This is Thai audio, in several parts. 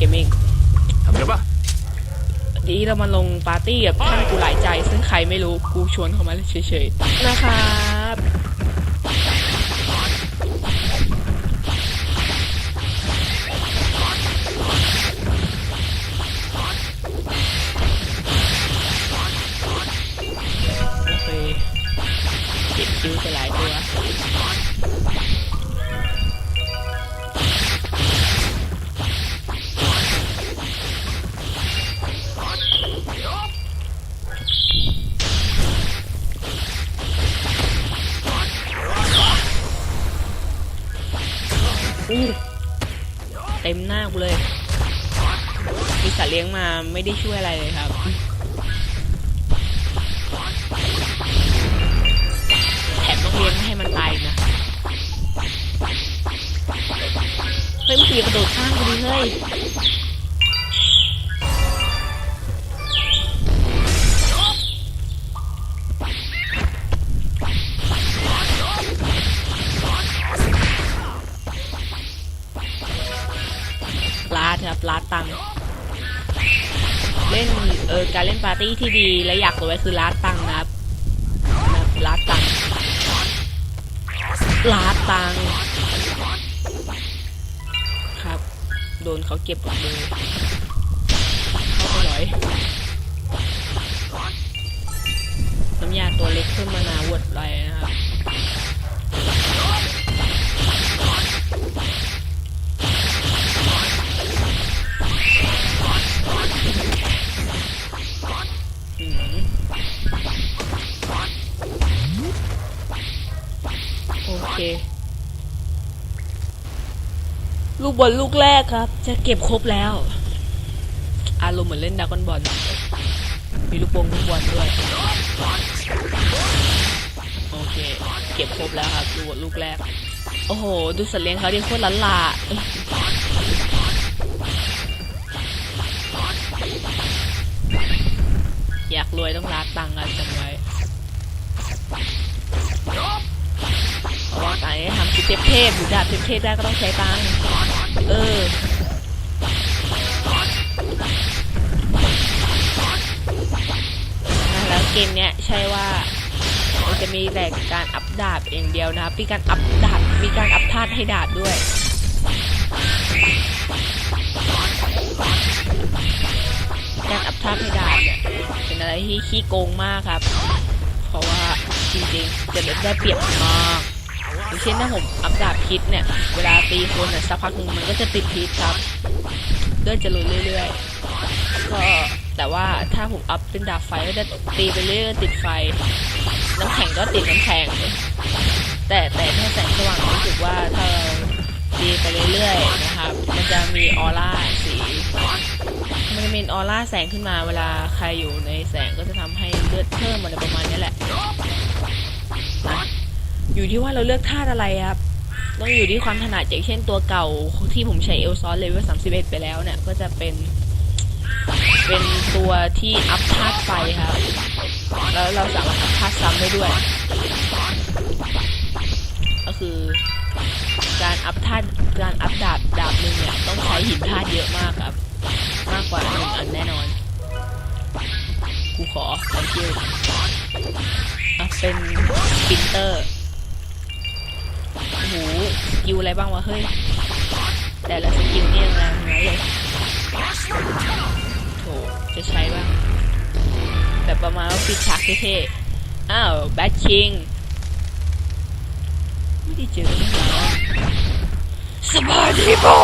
เกมมิ่งทำได้ปะดีเรามาลงปาร์ตี้กับท่านกูหลายใจ ซึ่งใครไม่รู้กูชวนเข้ามาเฉยๆนะครั อู้เต็มหน้ากูเลยมีสัตว์เลี้ยงมาไม่ได้ช่วยอะไรเลยครับ แถมต้องเลี้ยงให้มันตายนะเฮ้ยมันตีกระโดดข้างกูดิเฮ้ย ลาตังค์เล่นเออการเล่นปาร์ตี้ที่ดีและอยากรวยคือลาตังค์นะครับนะครับลาตังค์ลาตังค์ครับ โดนเขาเก็บกับมือเข้าไปหน่อยน้ำยาตัวเล็กขึ้นมานาวัดไรนะครับ ลูกบอลลูกแรกครับ จะเก็บครบแล้ว อารมณ์เหมือนเล่นดรากอนบอลมีลูกโป่งลูกบอลด้วย โอเค เก็บครบแล้วครับลูกบอลลูกแรก โอ้โห ดูสัตว์เลี้ยงเขาดิโคตรล้านลาอยากรวยต้องลาตังค์กันจำไว้ เพราะว่าการ ที่ทำชุดเทพๆหรือดาบเทพๆได้ก็ต้องใช้ตังค์เออแล้วเกมเนี้ยใช่ว่ามันจะมีแต่การอัพดาบเองเดียวนะครับมีการอัพดาบมีการอัพธาตุให้ดาบด้วยการอัพธาตุให้ดาบเนี่ยเป็นอะไรที่ขี้โกงมากครับ เพราะว่าจริงๆจะได้เปรียบมาก อย่างเช่นถ้าผมอัพดาบพิษเนี่ย เวลาตีคนเนี่ยสักพักหนึงมันก็จะติดพิษครับเลือดจะลดเรื่อยๆ ก็แต่ว่าถ้าผมอัพเป็นดาบไฟก็จะตีไปเรื่อยๆติดไฟ น้ำแข็งก็ติดน้ำแข็งแต่แต่ถ้าแสงสว่างรู้สึกว่าถ้าเราตีไปเรื่อยๆนะครับ มันจะมีออร่าสี มันจะมีออร่าแสงขึ้นมาเวลาใครอยู่ในแสงก็จะทำให้เลือดเพิ่มอะไรประมาณนี้แหละนะ อยู่ที่ว่าเราเลือกธาตุอะไรครับ ต้องอยู่ที่ความถนัดอย่างเช่นตัวเก่าที่ผมใช้เอลซอนเลเวล31ไปแล้วเนี่ย ก็จะเป็น เป็นตัวที่อัพธาตุไฟครับ แล้วเราสามารถอัพธาตุซ้ำได้ด้วย ก็คือการอัพธาตุการอัพดาบดาบหนึ่งเนี่ยต้องใช้หินธาตุเยอะมากครับ มากกว่าหนึ่งอันแน่นอน กูขอ thank you อะเป็นปินเตอร์ กิลอะไรบ้างวะเฮ้ย แต่ละสกิลนี่ยแรงทั้งเลยโถจะใช้บ้างแบบประมาณว่าปิดฉากเท่ๆ อ้าวแบทคิงไม่ได้เจอตั้งนานสบายดีบอ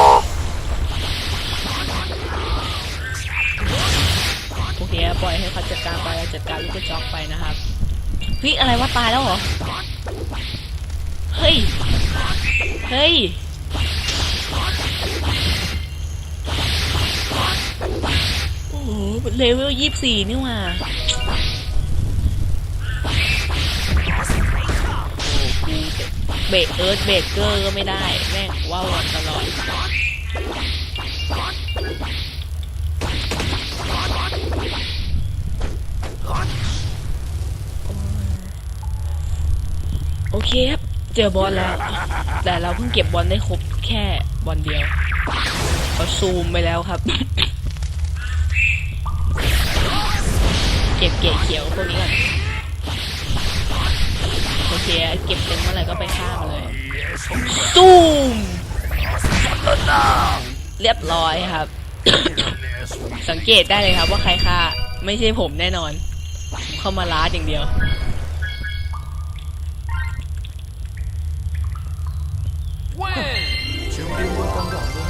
โอเคปล่อยให้เขาจัดการไปเราจัดการลูกกระจอกไปนะครับพี่อะไรวะตายแล้วเหรอ เฮ้ย เฮ้ย โอ้โหเลเวลยี่สี่นี่ว่าโอ้กูเบรกเอิร์ธเบรกเกอร์ก็ไม่ได้ แม่งว่าวอนตลอดโอเคครับ เจอบอลแล้ว แต่เราเพิ่งเก็บบอลได้ครบแค่บอลเดียวเราซูมไปแล้วครับ เก็บเกะเขียวพวกนี้ก่อนโอเคเก็บเต็มเมื่อไหร่ก็ไปฆ่ามันเลยซูมเรียบร้อยครับ สังเกตได้เลยครับว่าใครฆ่าไม่ใช่ผมแน่นอน เข้ามาล้าอย่างเดียว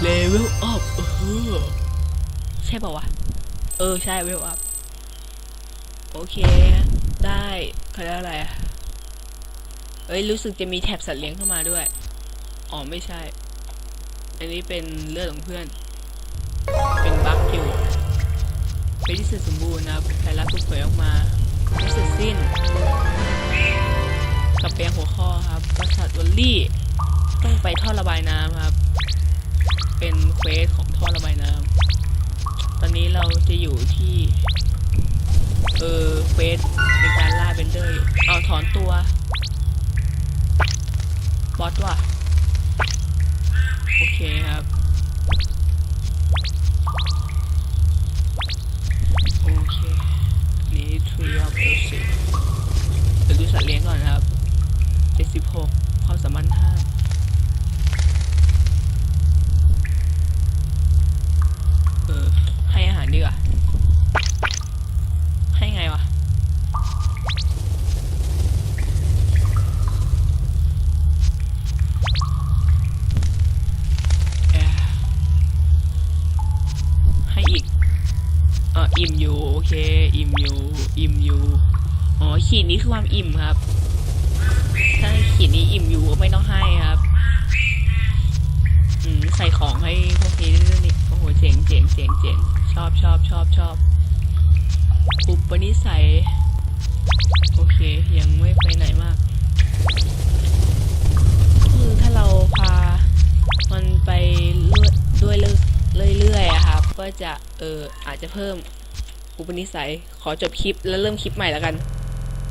เลเวลอัพเออใช่ป่าวะ เออ ใช่เวลอัพ โอเค ได้เขาเรียกอะไรอะเอ้ย รู้สึกจะมีแท็บสัตว์เลี้ยงเข้ามาด้วย อ๋อ ไม่ใช่ อันนี้เป็นเลือดของเพื่อน เป็นบัคอยู่เป็นที่สุดสมบูรณ์นะครับไทรัฐถูกเผยออกมาไม่เสร็จสิ้นกับเปียงหัวข้อครับปราสาทวอลลี่ ต้องไปท่อระบายน้ำครับ นนี้เราจะอยู่ที่ เออเฟสในการล่าเบนเดอร์เอาถอนตัว บอสว่ะ เค อิ่มอยู่ อิ่มอยู่ อ๋อ ขีดนี้คือความอิ่มครับ ถ้าขีดนี้อิ่มอยู่ก็ไม่ต้องให้ครับ อืม ใส่ของให้พวกนี้ด้วยนี่ โอ้โห เจ๋งเจ๋งเจ๋งเจ๋งชอบชอบชอบชอบอุปนิสัย โอเค ยังไม่ไปไหนมากคือถ้าเราพา มันไปเรื่อยด้วยเรื่อยๆอะครับ ก็จะ เอออาจจะเพิ่ม อุปนิสัย ขอจบคลิปแล้วเริ่มคลิปใหม่แล้วกัน